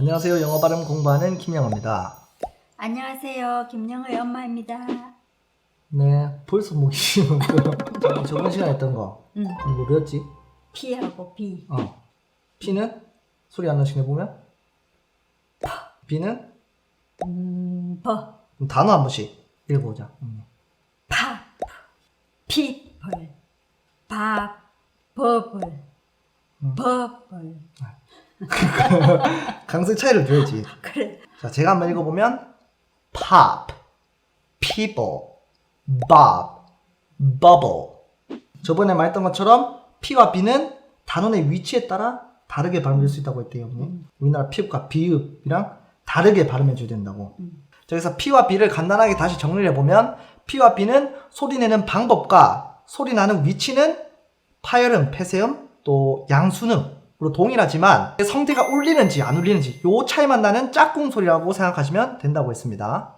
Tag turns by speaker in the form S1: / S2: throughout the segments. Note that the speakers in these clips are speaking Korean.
S1: 안녕하세요. 영어 발음 공부하는 김영호입니다.
S2: 안녕하세요. 김영의 엄마입니다.
S1: 네, 벌써 목이 쉬운데요. 저번 시간에 했던 거,
S2: 음,
S1: 뭐 배웠지?
S2: P하고 B.
S1: 어. P는 소리 한 번씩 해보면? B는?
S2: 음, 버,
S1: 그럼 단어 한 번씩 읽어보자. 음.
S2: 파, 밥, 버블,
S1: 음.
S2: 버블.
S1: 강세 차이를 줘야지.
S2: 그래.
S1: 자, 제가 한번 읽어보면 pop, people, bob, bubble. 저번에 말했던 것처럼 P와 B는 단원의 위치에 따라 다르게 발음될 수 있다고 했대요. 어머니. 우리나라 피읍과 비읍이랑 다르게 발음해줘야 된다고.
S2: 음.
S1: 자, 그래서 P와 B를 간단하게 다시 정리를 해보면 P와 B는 소리 내는 방법과 소리 나는 위치는 파열음, 폐쇄음, 또 양순음으 로 동일하지만 성대가 울리는지 안 울리는지 요 차이만 나는 짝꿍 소리라고 생각하시면 된다고 했습니다.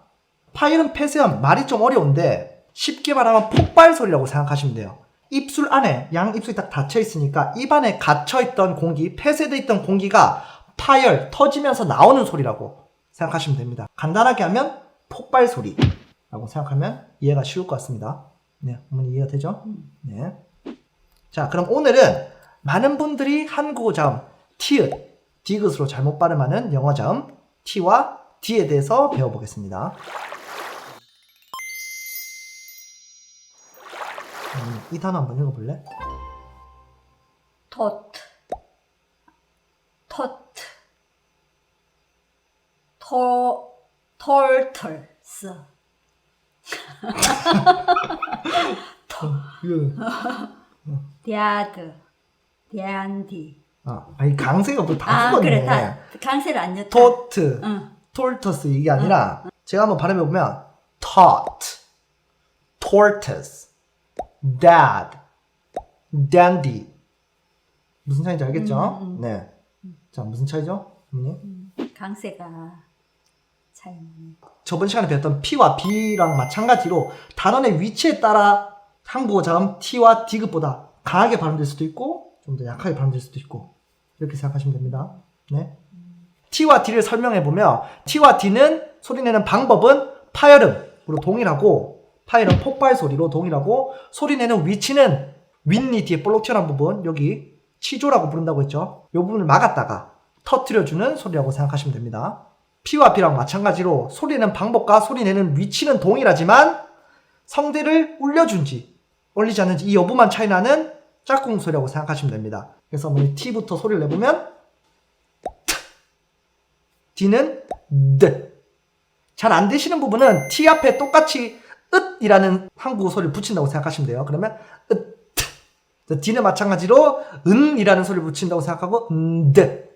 S1: 파열음, 폐쇄음 말이 좀 어려운데 쉽게 말하면 폭발 소리라고 생각하시면 돼요. 입술 안에 양 입술이 딱 닫혀 있으니까 입 안에 갇혀 있던 공기, 폐쇄돼 있던 공기가 파열 터지면서 나오는 소리라고 생각하시면 됩니다. 간단하게 하면 폭발 소리라고 생각하면 이해가 쉬울 것 같습니다. 네, 어머니 이해가 되죠? 네. 자, 그럼 오늘은 많은 분들이 한국어 자음 티읕, 디귿으로 잘못 발음하는 영어 자음 T와 D에 대해서 배워보겠습니다. 음, 이 단어 한번 읽어볼래?
S2: 토트, 토트, 토, 톨털스.
S1: 이거
S2: 대아드, 대안디.
S1: 아, 아니 강세가 뭐다
S2: 아. 그래. 다, 강세를 안 냈다.
S1: 토트,
S2: 응.
S1: 톨터스 이게 아니라 제가 한번 발음해 보면 taught, tortoise, dad, dandy 무슨 차이인지 알겠죠?
S2: 음, 음.
S1: 네. 자 무슨 차이죠, 어머니?
S2: 강세가 차이네.
S1: 저번 시간에 배웠던 P와 B랑 마찬가지로 단원의 위치에 따라 한국어 자음 T와 D급보다 강하게 발음될 수도 있고 좀 더 약하게 발음될 수도 있고 이렇게 생각하시면 됩니다. 네. T와 D를 설명해 보면 T와 D는 소리내는 방법은 파열음으로 동일하고 파열음 폭발 소리로 동일하고 소리내는 위치는 윗니 뒤에 볼록 튀어나온 부분 여기 치조라고 부른다고 했죠. 이 부분을 막았다가 터트려주는 소리라고 생각하시면 됩니다. P와 B랑 마찬가지로 소리내는 방법과 소리내는 위치는 동일하지만 성대를 울려준지 울리지 않는지 이 여부만 차이 나는 짝꿍 소리라고 생각하시면 됩니다. 그래서 어머니 T부터 소리를 내보면 D는 D. 잘안 되시는 부분은 T 앞에 똑같이 으이라는 한국어 소리를 붙인다고 생각하시면 돼요. 그러면 으, 트. D는 마찬가지로 은이라는 소리를 붙인다고 생각하고 음, 드.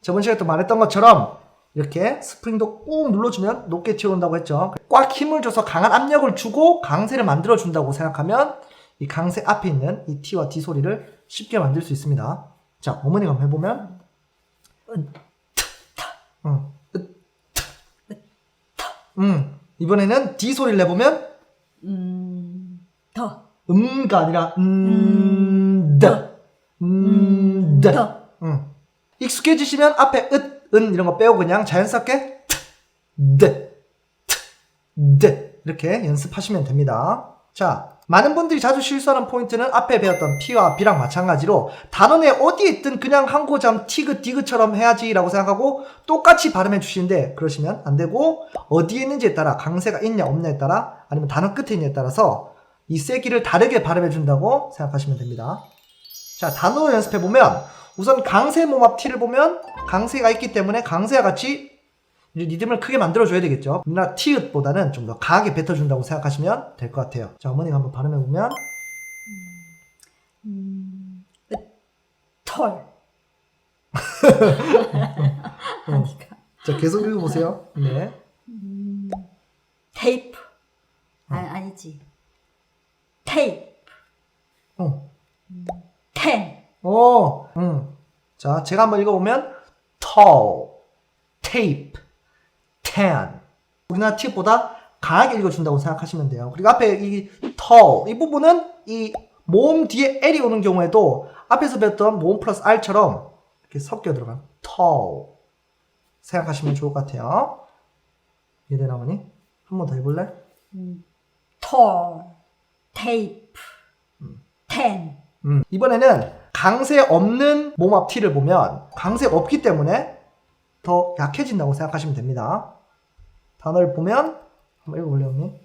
S1: 저번 시간에 또 말했던 것처럼 이렇게 스프링도 꾹 눌러주면 높게 튀어온다고 했죠. 꽉 힘을 줘서 강한 압력을 주고 강세를 만들어준다고 생각하면 이 강세 앞에 있는 이 T와 D 소리를 쉽게 만들 수 있습니다. 자, 어머니가 한번 해보면 응, 으, 음, 이번에는 D 소리를 내보면
S2: 음, 더,
S1: 음가 아니라 음, 드, 음, 드.
S2: 더.
S1: 음. 익숙해지시면 앞에 읒, 은 이런 거 빼고 그냥 자연스럽게 트, 드, 트, 드 이렇게 연습하시면 됩니다. 자, 많은 분들이 자주 실수하는 포인트는 앞에 배웠던 P와 B랑 마찬가지로 단원에 어디에 있든 그냥 자 티그 디그처럼 해야지라고 생각하고 똑같이 발음해 주시는데 그러시면 안 되고 어디에 있는지에 따라 강세가 있냐 없냐에 따라 아니면 단어 끝에 있냐에 따라서 이 세기를 다르게 발음해 준다고 생각하시면 됩니다. 자, 단어 연습해 보면 우선 강세 몸합 T를 보면 강세가 있기 때문에 강세와 같이 리듬을 크게 만들어줘야 되겠죠. 우리나라 티읕보다는 좀 더 강하게 뱉어준다고 생각하시면 될 것 같아요. 자, 어머니가 한번 발음해 보면
S2: 음, 으, 털. 하니까.
S1: 자, 계속 읽어보세요. 네.
S2: 음, 테이프. 아, 아니지. 테이프.
S1: 어.
S2: 텐.
S1: 오, 음. 자, 제가 한번 읽어보면 tall, tape, tan. 우리나라 티읕보다 강하게 읽어준다고 생각하시면 돼요. 그리고 앞에 이 tall 이 부분은 이 모음 뒤에 L이 오는 경우에도 앞에서 배웠던 모음 플러스 R처럼 이렇게 섞여 들어간 tall, 생각하시면 좋을 것 같아요. 이해되나 어머니? 한 번 더 해볼래?
S2: 음, tall, tape, ten,
S1: 음, 이번에는 강세 없는 몸합 T를 보면 강세가 없기 때문에 더 약해진다고 생각하시면 됩니다. 단어를 보면 한번 읽어볼래 언니?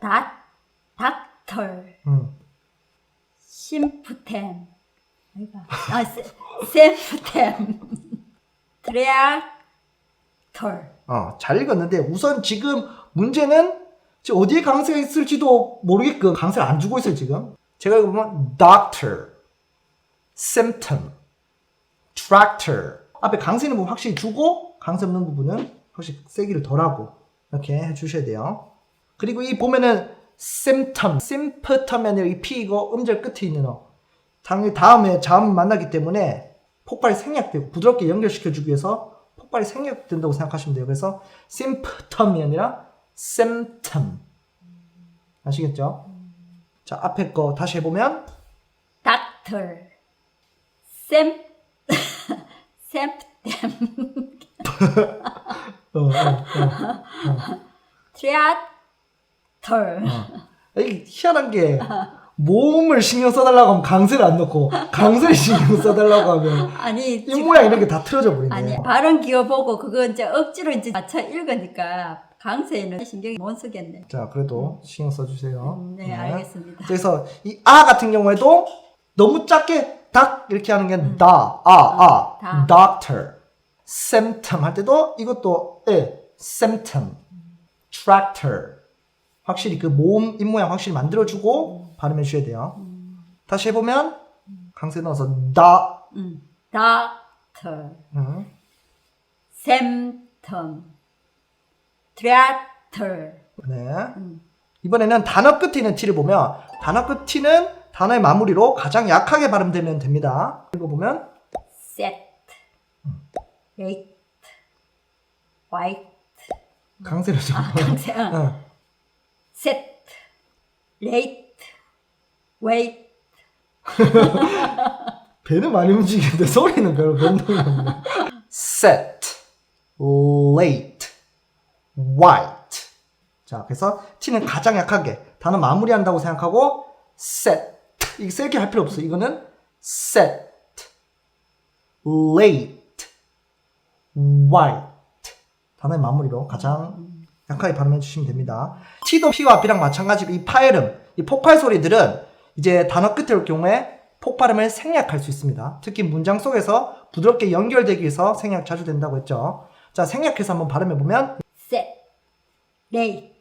S2: dot, doctor,
S1: 음.
S2: 심프템, 아이가, 아, 세, 샘프템, 트레아털,
S1: 어, 잘 읽었는데 우선 지금 문제는 지금 어디에 강세가 있을지도 모르게끔 강세를 안 주고 있어요 지금. 제가 보면 doctor, symptom, tractor 앞에 강세는 부분 확실히 주고 강세 없는 부분은 확실히 세기를 덜하고 이렇게 해주셔야 돼요. 그리고 이 보면은 symptom, symptom이 아니라 이 p 이거 음절 끝에 있는 어. 당연히 다음에 자음 만나기 때문에 폭발이 생략되고 부드럽게 연결시켜주기 위해서 폭발이 생략된다고 생각하시면 돼요. 그래서 symptom이 아니라 symptom. 아시겠죠? 자, 앞에 거 다시 해보면
S2: doctor, 샘, 샘프템,
S1: 어, 어, 어.
S2: 트레아털,
S1: 이게 희한한 게 모음을 신경 써달라고 하면 강세를 안 넣고 강세를 신경 써달라고 하면
S2: 아니,
S1: 이
S2: 지금-
S1: 모양 이런 게 다 틀어져 버리네.
S2: 아니 발음 기어 보고 그거 이제 억지로 이제 맞춰 읽으니까 강세에는 신경이 못 쓰겠네.
S1: 자, 그래도 신경 써주세요.
S2: 음, 네, 알겠습니다.
S1: 그래서 이 아 같은 경우에도 너무 작게 닥 이렇게 하는 게 다, 아, 아,
S2: 다.
S1: doctor, symptom 할 때도 이것도 예, symptom, tractor 확실히 그 모음 입 모양 확실히 만들어주고 발음해 주셔야 돼요. 다시 해보면 강세 넣어서 다,
S2: 음, doctor,
S1: 음,
S2: symptom, tractor,
S1: 네.
S2: 음.
S1: 이번에는 단어 끝에 있는 t를 보면 단어 끝 t는 단어의 마무리로 가장 약하게 발음되면 됩니다. 읽어보면
S2: set, rate, white,
S1: 강세를 좀.
S2: 아, 강세, 어.
S1: 응.
S2: set, rate, weight,
S1: 배는 많이 움직이는데 소리는 별로 변동이 없네. set, late, white. 자, 그래서 t는 가장 약하게 단어 마무리한다고 생각하고 set. 이게 세게 할 필요 없어. 이거는 set, late, white. 단어의 마무리로 가장 약하게 발음해 주시면 됩니다. t도 p와 b랑 마찬가지로 이 파열음, 이 폭발 소리들은 이제 단어 끝에 올 경우에 폭발음을 생략할 수 있습니다. 특히 문장 속에서 부드럽게 연결되기 위해서 생략 자주 된다고 했죠. 자, 생략해서 한번 발음해 보면
S2: set, rate,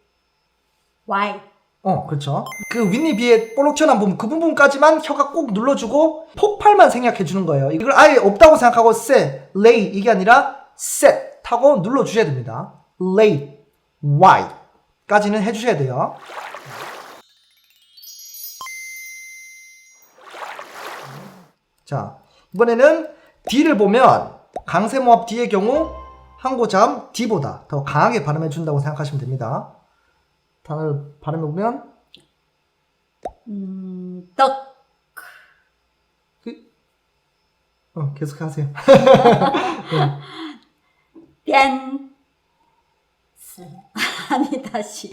S2: white,
S1: 어, 그렇죠. 그 윗니 비에 볼록 튀어나온 부분, 그 부분까지만 혀가 꼭 눌러주고 폭발만 생략해 주는 거예요. 이걸 아예 없다고 생각하고 set, lay 이게 아니라 set 하고 눌러주셔야 됩니다. late, white 까지는 해주셔야 돼요. 자, 이번에는 D를 보면 강세모합 D의 경우 항고자음 D보다 더 강하게 발음해 준다고 생각하시면 됩니다. 단어를 발음해 보면
S2: 음, 떡,
S1: 어, 계속 하세요.
S2: 댄스. 아니 다시.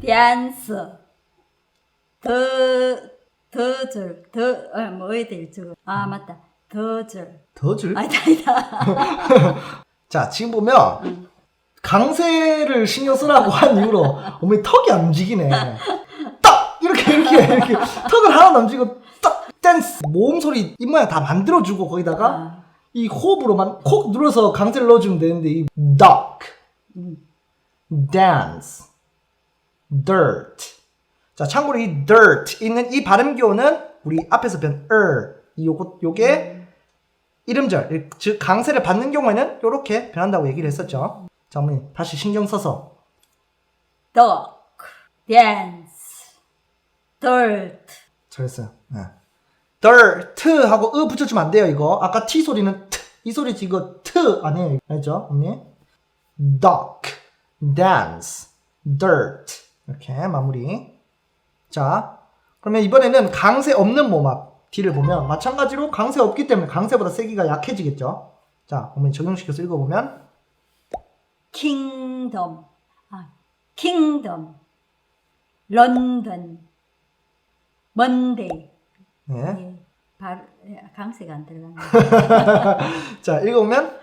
S2: 댄스. 더 더줄. 더뭐 해야 될지 아 맞다. 더줄.
S1: 더 줄?
S2: 아니다 아니다.
S1: 자, 지금 보면 강세를 신경 쓰라고 한 이후로 어머니 턱이 안 움직이네. 딱 이렇게 이렇게 이렇게. 턱을 하나도 안 움직이고 딱 댄스! 모음 소리 입 모양 다 만들어주고 거기다가
S2: 아,
S1: 이 호흡으로만 콕 눌러서 강세를 넣어주면 되는데 이 duck,
S2: 음.
S1: dance, dirt. 자, 참고로 이 dirt 있는 이 발음 기호는 우리 앞에서 본 er 이 요거 요게 이름절 즉 강세를 받는 경우에는 이렇게 변한다고 얘기를 했었죠. 자, 어머니 다시 신경 써서
S2: 떡 댄스 dirt
S1: 잘했어요. 네. dirt 하고 으 붙여주면 안 돼요. 이거 아까 t 소리는 트, 이 소리 이거 트 아니에요. 알죠, 언니? duck, dance, dirt 이렇게 마무리. 자, 그러면 이번에는 강세 없는 몸합 D를 보면 마찬가지로 강세 없기 때문에 강세보다 세기가 약해지겠죠. 자, 어머니 적용시켜서 읽어보면
S2: 킹덤, 아, 킹덤, 런던, 먼데이.
S1: 네.
S2: 예, 발, 예, 강세가 안 들어가네.
S1: 자, 읽어보면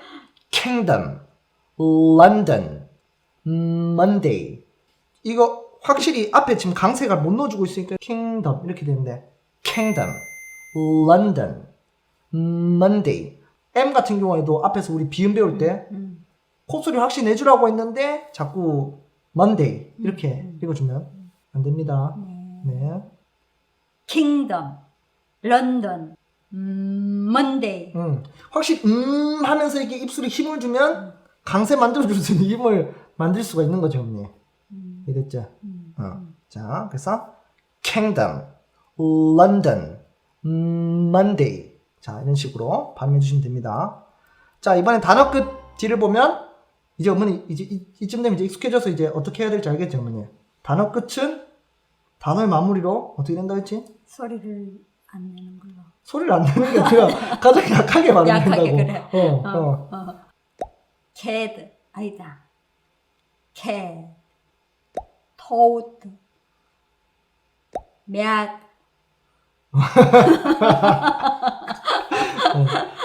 S1: kingdom, London, Monday. 이거 확실히 앞에 지금 강세가 못 넣어주고 있으니까 kingdom 이렇게 되는데 kingdom, London, Monday. M 같은 경우에도 앞에서 우리 비음 배울 때
S2: 음,
S1: 콧소리 확실히 내주라고 했는데 자꾸 Monday 이렇게
S2: 음.
S1: 읽어주면 안 됩니다.
S2: 네.
S1: 네.
S2: 킹덤, 런던, 음, 먼데이.
S1: 음, 확실히 음 하면서 이렇게 입술에 힘을 주면 강세 만들어줄 수 있는 힘을 만들 수가 있는 거죠, 언니.
S2: 음,
S1: 이해됐죠?
S2: 음,
S1: 어. 자, 그래서 kingdom, London, 음, Monday. 자, 이런 식으로 발음해 주시면 됩니다. 자, 이번엔 단어 끝 뒤를 보면 이제 어머니 이제 이, 이쯤 되면 이제 익숙해져서 이제 어떻게 해야 될지 알겠죠, 어머니? 단어 끝은 단어의 마무리로 어떻게 된다 했지?
S2: 소리를 안 내는 걸로.
S1: 소리를 안 내는 게 아니라 가장 약하게 발음된다고.
S2: 약하게, 그래.
S1: 어,
S2: 어,
S1: 어.
S2: 어. 캐드, 아니다. 캐, 토드, 맥,
S1: 어,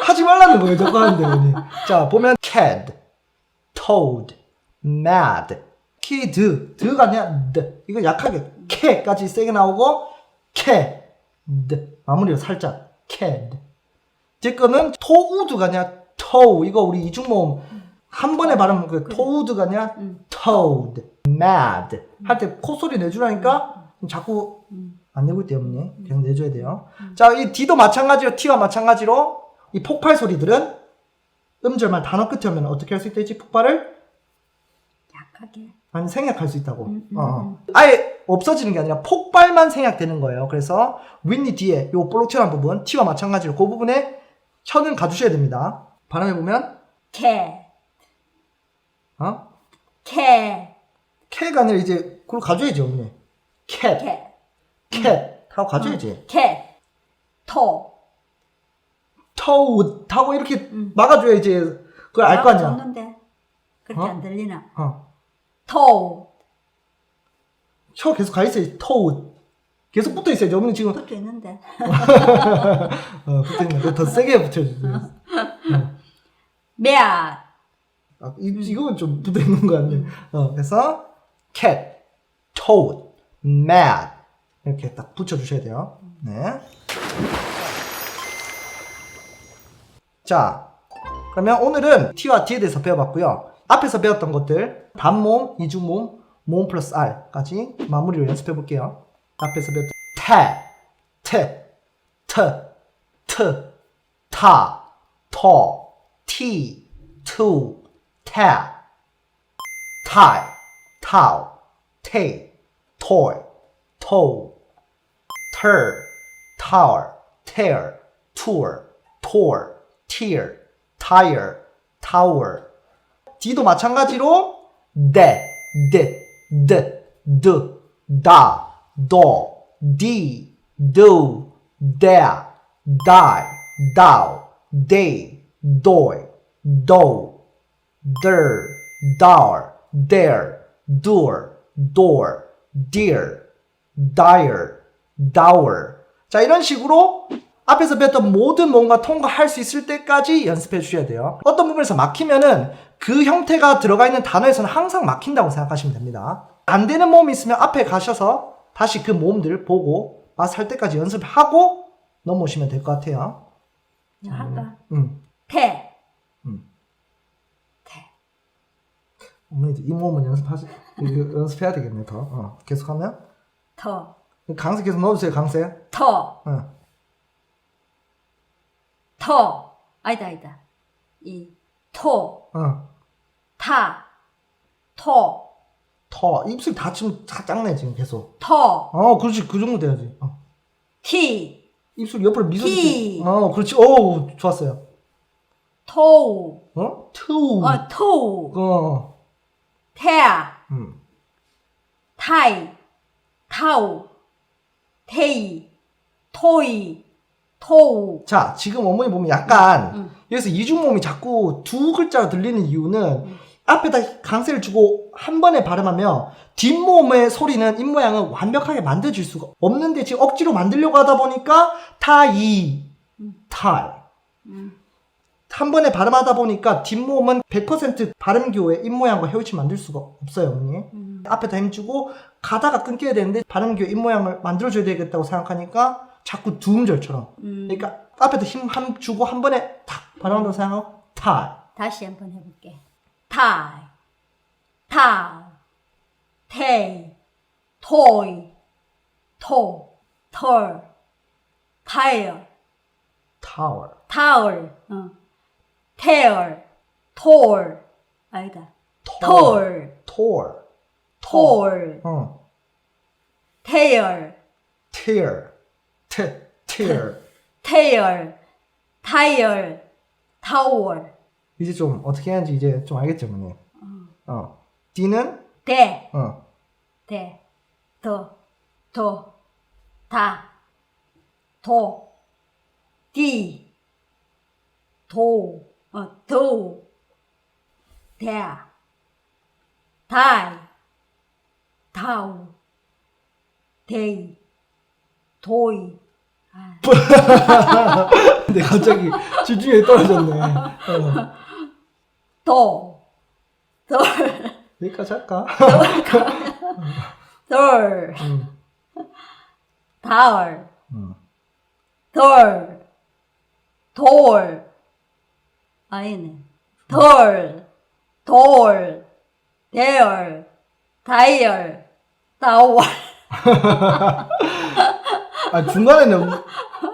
S1: 하지 말라는 거예요, 저거 하는데, 언니. 자, 보면, cad, toad, mad, kid, 드가 아니라 드. 이거 약하게, 캐까지 세게 나오고, 캐, 드. 마무리로 살짝, cad. 제 거는 토우드가 아니라 toe. 이거 우리 이중 모음 한 번에 발음, 그. 토우드가 아니라
S2: 음,
S1: toad, mad. 할 때 콧소리 내주라니까 자꾸
S2: 음,
S1: 안 내고 있대요, 어머니. 계속 내줘야 돼요. 자, 이 D도 마찬가지로, T와 마찬가지로, 이 폭발 소리들은 음절만 단어 끝에 오면 어떻게 할 수 있다 했지? 폭발을?
S2: 약하게.
S1: 아니, 생략할 수 있다고.
S2: 음, 음,
S1: 어, 어.
S2: 음.
S1: 아예 없어지는 게 아니라 폭발만 생략되는 거예요. 그래서, 윗니 뒤에 요 볼록 튀어나온 부분, T와 마찬가지로 그 부분에 혀는 가주셔야 됩니다. 발음해 보면,
S2: 캐,
S1: 어?
S2: 캐,
S1: 캐가 아니라 이제, 그걸 가줘야지, 어머니. 캣,
S2: 캐,
S1: 캣. 하고 가줘야지.
S2: 캐, 토.
S1: 터우, 하고 이렇게
S2: 음.
S1: 막아줘야지. 그걸 알 거 아니야.
S2: 줬는데 그렇게
S1: 어?
S2: 안 들리나?
S1: 어.
S2: 토.
S1: 혀 계속 가 있어요. 토우. 계속 붙어 있어요. 어머니 지금
S2: 붙어 있는데.
S1: 어, 붙어 있는 거더 세게 붙여주세요.
S2: 맥,
S1: 아, 이, 이건 좀 붙어 있는 거 같네. 어, 그래서 cat, toad, mad 이렇게 딱 붙여 주셔야 돼요. 네. 자, 그러면 오늘은 T와 D에 대해서 배워봤고요. 앞에서 배웠던 것들 단모음, 이중모음, 모음 플러스 R까지 마무리로 연습해 볼게요. 앞에서 배웠던 태, 트, 트, 트, 타, 토, 티, 투, 타, 타이, 타오, 테이, 토이, 토, 털, 타워, 테어, 투어, 토어, 티어, 타이어, 타워. D도 마찬가지로 데, 데, 드, 드, 다, 도, 디, 도, 다, 다이, 다오, 데이, 도이, 도, der, dar, there, door, door, dear. 자, 이런 식으로 앞에서 배웠던 모든 뭔가 통과할 수 있을 때까지 연습해 주셔야 돼요. 어떤 부분에서 막히면은 그 형태가 들어가 있는 단어에서는 항상 막힌다고 생각하시면 됩니다. 안 되는 모음이 있으면 앞에 가셔서 다시 그 모음들 보고 맛할 때까지 연습하고 넘어오시면 될 것 같아요.
S2: 야, 할까?
S1: 음.
S2: 태,
S1: 음.
S2: 태,
S1: 어머니도 이 모음은 연습하시, 이거 연습해야 되겠네, 더. 어, 계속하면.
S2: 터,
S1: 강세 계속 넣어주세요, 강세.
S2: 터,
S1: 어.
S2: 터. 아니다, 아니다. 이, 토,
S1: 어.
S2: 타, 토,
S1: 터. 입술 다 지금 다 작네, 지금 계속.
S2: 토,
S1: 어, 그렇지. 그 정도 돼야지. 어.
S2: 티,
S1: 입술 옆으로 미소
S2: 티.
S1: 어, 그렇지. 오, 좋았어요.
S2: 토,
S1: 어? 투.
S2: 어, 토,
S1: 어.
S2: 태,
S1: 음.
S2: 타이, 타오, 테이, 토이, 토우.
S1: 자, 지금 어머니 보면 약간
S2: 응.
S1: 여기서 이중모음이 자꾸 두 글자로 들리는 이유는
S2: 음.
S1: 앞에다 강세를 주고 한 번에 발음하면 뒷모음의 소리는 입모양은 완벽하게 만들어질 수가 없는데 지금 억지로 만들려고 하다 보니까 타이.
S2: 음.
S1: 한 번에 발음하다 보니까 뒷모음은 100% 발음교의 입모양과 헤어치 만들 수가 없어요, 어머니.
S2: 음.
S1: 앞에다 힘주고 가다가 끊겨야 되는데 발음교의 입모양을 만들어줘야 되겠다고 생각하니까 자꾸 두음절처럼.
S2: 음.
S1: 그러니까 앞에다 힘 한 주고 한 번에 탁 발음한다고 생각하고 타이.
S2: 다시 한번 해볼게. 타이, 타이, 테이, 토이, 토, 털, 타이어,
S1: 타워.
S2: 타월, 어. 테얼, 톨, 아니다. 톨,
S1: 톨.
S2: 톨,
S1: 어.
S2: 테얼,
S1: tear. 테, tear.
S2: 테얼, 타이얼, 타월,
S1: 이제 좀 어떻게 하는지 이제 좀 알겠죠, 어머니? 어. D는?
S2: 대,
S1: 어.
S2: 대, 더, 더, 다, 도, 디, 도, 어, 도, 대, 다이, 다우, 데이, 도이, 아,
S1: 근데 갑자기 집중력이 떨어졌네. 어.
S2: 도, 덜,
S1: 여기까지 할까?
S2: 덜,
S1: 음.
S2: 다얼,
S1: 음.
S2: 덜, 돌, 아니네. 덜, 돌, 대열, 다이얼, 다월.
S1: 아, 중간에는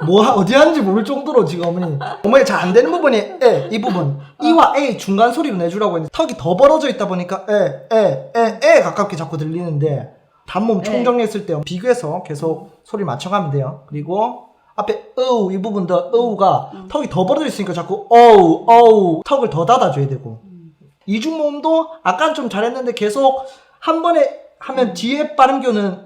S1: 뭐, 하- 어디 하는지 모를 정도로 지금 어머니. 어머니 잘 안 되는 부분이 에, 이 부분. 이와 A 중간 소리로 내주라고 했는데 턱이 더 벌어져 있다 보니까 에, 에, 에, 에 가깝게 자꾸 들리는데 단몸
S2: 에.
S1: 총정리했을 때 비교해서 계속 소리 맞춰가면 돼요. 그리고 앞에 어우 이 부분 더 어우가 턱이 더 벌어져 있으니까 자꾸 어우 어우 턱을 더 닫아줘야 되고 이중모음도 아까는 좀 잘했는데 계속 한 번에 하면 뒤에 발음교는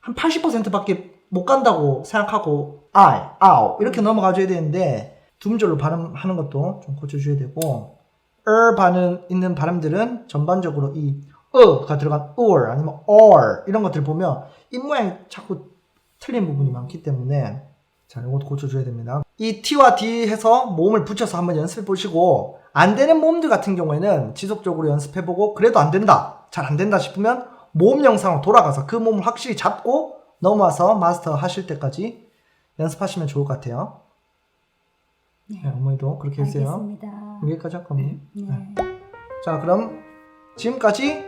S1: 한 80%밖에 못 간다고 생각하고 I, 아우 이렇게 넘어가줘야 되는데 두 음절로 발음하는 것도 좀 고쳐줘야 되고 er 발음 있는 발음들은 전반적으로 이 어가 들어간 or 아니면 or 이런 것들 보면 입모양이 자꾸 틀린 부분이 많기 때문에 자 이것도 고쳐줘야 됩니다. 이 T와 D 해서 모음을 붙여서 한번 연습해 보시고 안 되는 모음들 같은 경우에는 지속적으로 연습해 보고 그래도 안 된다 잘 안 된다 싶으면 모음 영상으로 돌아가서 그 모음을 확실히 잡고 넘어와서 마스터 하실 때까지 연습하시면 좋을 것 같아요. 네, 어머니도 그렇게 해주세요.
S2: 알겠습니다.
S1: 여기까지 할 겁니다
S2: 네.
S1: 자 그럼 지금까지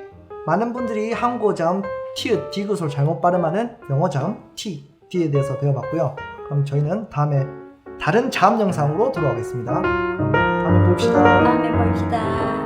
S1: 많은 분들이 한국어 자음 티읕 디귿을 잘못 발음하는 영어 자음 T, D에 대해서 배워봤고요. 그럼 저희는 다음에 다른 자음 영상으로 돌아오겠습니다. 그럼 다음에 봅시다.
S2: 다음에 봅시다.